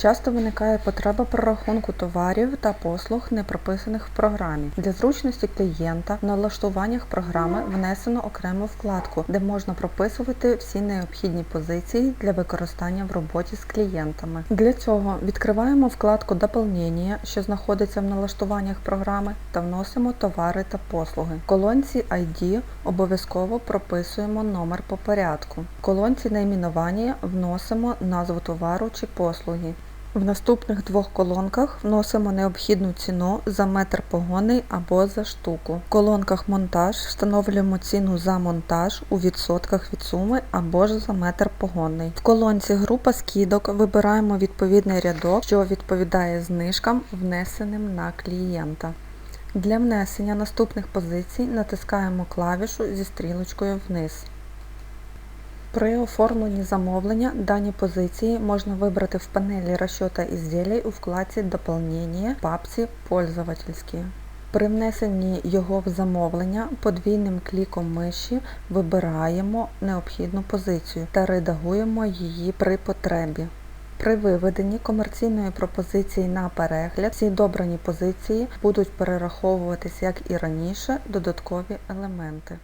Часто виникає потреба прорахунку товарів та послуг, не прописаних в програмі. Для зручності клієнта в налаштуваннях програми внесено окрему вкладку, де можна прописувати всі необхідні позиції для використання в роботі з клієнтами. Для цього відкриваємо вкладку Дополнення, що знаходиться в налаштуваннях програми, та вносимо товари та послуги. В колонці ID обов'язково прописуємо номер по порядку. В колонці найменування вносимо назву товару чи послуги. В наступних двох колонках вносимо необхідну ціну за метр погонний або за штуку. В колонках монтаж встановлюємо ціну за монтаж у відсотках від суми або ж за метр погонний. В колонці група скидок вибираємо відповідний рядок, що відповідає знижкам, внесеним на клієнта. Для внесення наступних позицій натискаємо клавішу зі стрілочкою вниз. При оформленні замовлення дані позиції можна вибрати в панелі расчета изделий у вкладці Дополнення в папці Пользовательські. При внесенні його в замовлення подвійним кліком миші вибираємо необхідну позицію та редагуємо її при потребі. При виведенні комерційної пропозиції на перегляд всі добрані позиції будуть перераховуватись, як і раніше, додаткові елементи.